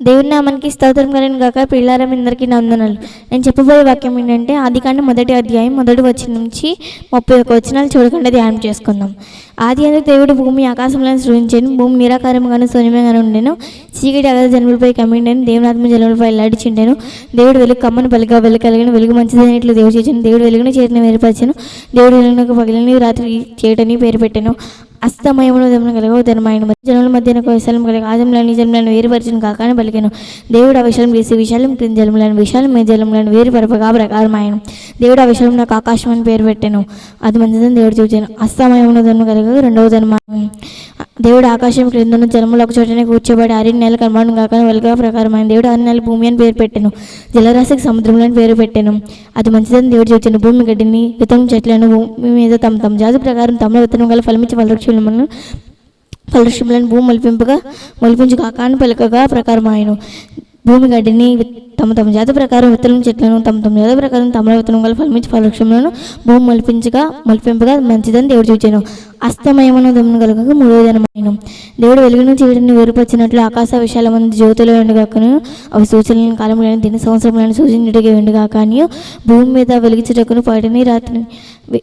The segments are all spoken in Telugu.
దేవుని నామానికి స్తోత్రం కలిగిన గాక. పిల్లారం అందరికీ నందనలు నేను చెప్పబోయే వాక్యం ఏంటంటే ఆదికాండ మొదటి అధ్యాయం మొదటి వచ్చిన నుంచి ముప్పై ఒక వచనాలు చూడకుండా ధ్యానం చేసుకుందాం. ఆది అందుకు దేవుడు భూమి ఆకాశంలో సృజించాను. భూమి నిరాకారంగాను శూన్యంగాను ఉండేను. చీకటి అగద జన్మలపై కమ్మిండాను. దేవునాత్మ జన్మలపై ఎల్లాడిచిండెను దేవుడు వెలుగు కమ్మను బలిగా వెలుగు కలిగిన వెలుగు మంచిదైనట్లు దేవుడు చేసిన దేవుడు వెలుగును చేతిని వేరుపరిచాను. దేవుడు వెలుగునకు పగిలిని రాత్రి చేయటని పేరు పెట్టాను. అస్తమయమును దమన కలగవు ధర్మాయన జనుల మధ్యన విశాలం కలిగ ఆజంలోని జన్మలను వేరుపరిచిన కాకాని పలికెను దేవుడు అవిశాలం వేసి విశాలం క్రింద జలములను విశాలం మీద జలములను వేరు పరపగా ప్రకారమాయను. దేవుడు అవిశాలం నాకు ఆకాశం అని పేరు పెట్టాను. అది మంచిదని దేవుడు చూచాను. అస్తమయమును ధర్మ కలగ రెండవ జన్మం. దేవుడు ఆకాశం క్రింద జలములు ఒక చోటనే కూర్చోబడి ఆరు నెలల కర్మాను కాక వెలుగా ప్రకారమైన దేవుడు ఆరు నెలల భూమి అని పేరు పెట్టాను. జలరాశికి సముద్రంలో పేరు పెట్టాను. అది మంచిదని దేవుడు చూచాను భూమి గడ్డిని విత్తనం చెట్లను భూమి మీద తమ తమ జాతి ప్రకారం తమలో విత్తనం గల ఫలమించి ఫలవృక్షములను ఫలవృక్షములను భూమి మొలిపింపగా మొలిపించు కాకాను పలుకగా ప్రకారం ఆయన భూమి గడ్డిని తమ తమ జాతి ప్రకారం విత్తనం చెట్లను తమ తమ జాతి ప్రకారం తమ విత్తనం గల ఫలమించి ఫలవృక్షములను భూమి మలిపించగా మలిపింపగా మంచిదని దేవుడు చూచాను. అస్తమయమును దమ్మును కలగక మూడో దినమైన దేవుడు వెలుగును చీకటిని వేరుపరిచినట్లు ఆకాశ విశాల మంది జ్యోతులు వెండుగాకను అవి సూచనలను కాలములను దిన సంవత్సరములను సూచించడానికి వెండుగా కానీ భూమి మీద వెలిగించటకును పాటిని రాత్రి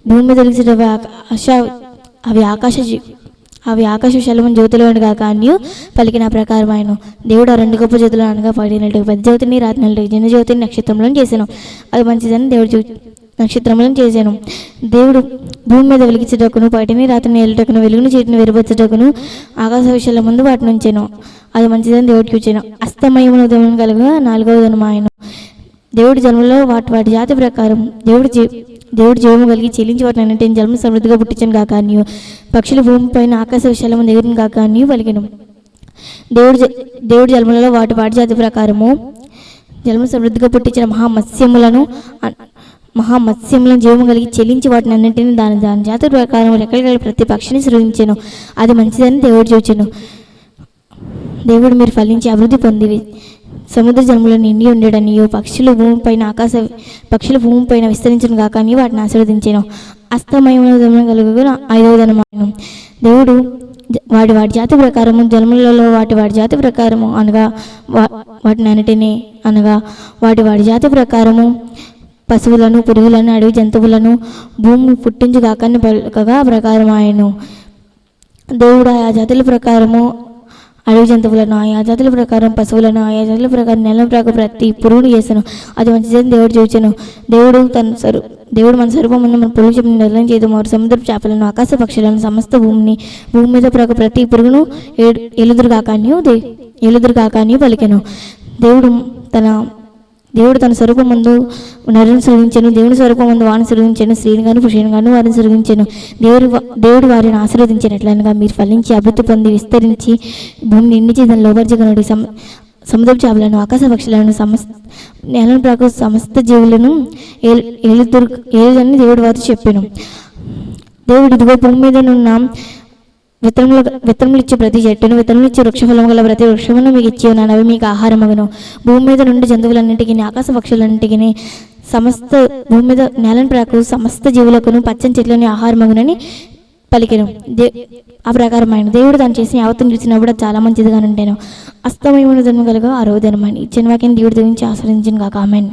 భూమి మీద వెలిగించుట ఆకాశ అవి ఆకాశ అవి ఆకాశ శలమం జ్యోతిలో ఉండగా కానీ పలికిన ప్రకారం ఆయన దేవుడు ఆ రెండు గొప్ప జ్యోతులు అనగా పడినట్టు పెద్ద జ్యోతిని రాత్రి చిన్న జ్యోతిని నక్షత్రంలో చేశాను అది మంచిదని దేవుడు చూ నక్షత్రములను చేశాను దేవుడు భూమి మీద వెలిగించటకును పటిని రాత్రిని వెళ్ళటకును వెలుగును చీటిని వెలువచ్చుటకును ఆకాశ విషయాల ముందు వాటిని ఉంచాను. అది మంచిదని దేవుడు చూచాను. అస్తమయమును ఉదయం కలుగా నాలుగవ దినం ఆయన దేవుడి జన్మలో వాటి వాటి జాతి ప్రకారం దేవుడి జీ దేవుడు జీవము కలిగి చెల్లించి వాటిని అన్నింటిని జన్మ సమృద్ధిగా పుట్టించను కాక నీవు భూమి భూమిపైన ఆకాశ విశాలము దగ్గర కాక నీవు పలికెను దేవుడు దేవుడి జన్మలలో వాటి వాటి జాతి ప్రకారము జన్మ సమృద్ధిగా పుట్టించిన మహామత్స్యములను మహామత్స్యములను జీవము కలిగి చెల్లించి వాటిని అన్నింటినీ దాని దాని జాతి ప్రకారం రెక్కలు కలిగి ప్రతి పక్షిని సృజించాను. అది మంచిదని దేవుడు చూచాను. దేవుడు మీరు ఫలించి అభివృద్ధి పొందివి సముద్ర జన్మలో నిండి ఉండడనియో పక్షులు భూమిపైన ఆకాశ పక్షులు భూమిపైన విస్తరించను కాక అని వాటిని ఆశీర్వదించాను. అస్తమయమైన కలుగు ఐదవ ధనమాయను దేవుడు జ- వాటి వాటి జాతి ప్రకారము జన్మలలో వాటి వాటి జాతి ప్రకారము అనగా వా- వాటిని అన్నిటిని అనగా వాటి వాటి జాతి ప్రకారము పశువులను పురుగులను అడవి జంతువులను భూమి పుట్టించు కాకని పలకగా ప్రకారం ఆయను దేవుడు ఆ జాతుల ప్రకారము అడవి జంతువులను ఆయా జాతుల ప్రకారం పశువులను ఆయా జాతుల ప్రకారం నెల ప్రకారం ప్రతి పురుగును చేశాను అది మంచిదని దేవుడు చూచాను. దేవుడు తన స్వరూ దేవుడు మన స్వరూపమును మన పురుగు చెప్పిన నిర్ణయం చేయదు వారు సముద్ర చేపలను ఆకాశ పక్షులను సమస్త భూమిని భూమి మీద ప్రక ప్రతి పురుగును ఏడు- ఎలుదురు కాకాని ఎలుదురు కాకాన్ని పలికెను. దేవుడు తన దేవుడు తన స్వరూపం ముందు నరుని సృజించను దేవుని స్వరూపం ముందు వారిని సృజించను స్త్రీని గాను పురుషుని గాను వారిని సృజించను దేవుడు దేవుడు వారిని ఆశీర్వదించినట్లనగా మీరు ఫలించి అభివృద్ధి పొంది విస్తరించి భూమి నిండి దాని లోపరచగలడు సమ సముద్ర చేపలను ఆకాశ పక్షులను సమస్త నేలను ప్రాకు సమస్త జీవులను ఏలు దుర్గ ఏలుదని దేవుడు వారితో చెప్పాను. దేవుడు ఇదిగో భూమి మీద నున్న విత్తనములు విత్తనములు ఇచ్చే ప్రతి చెట్టును విత్తనములు ఇచ్చే వృక్షఫలము గల ప్రతి వృక్షమును మీకు ఇచ్చి ఉన్నాను అవి మీకు ఆహారమగును. భూమి మీద నుండి జంతువులన్నింటికి ఆకాశ పక్షులన్నింటికి సమస్త భూమి మీద నేలను ప్రాకు సమస్త జీవులకును పచ్చని చెట్లని ఆహారమగునని పలికెను. దే ఆ ప్రకారం ఆయన దేవుడు దాన్ని చేసి యావత్తును చూసినప్పుడు అది చాలా మంచిదిగా ఉంటాను అస్తమయమైన జన్మ కలుగు ఆ రోజు దినమని ఇచ్చిన వాక్యం దేవుడి గురించి ఆశ్రయించిన కాక ఆమెను.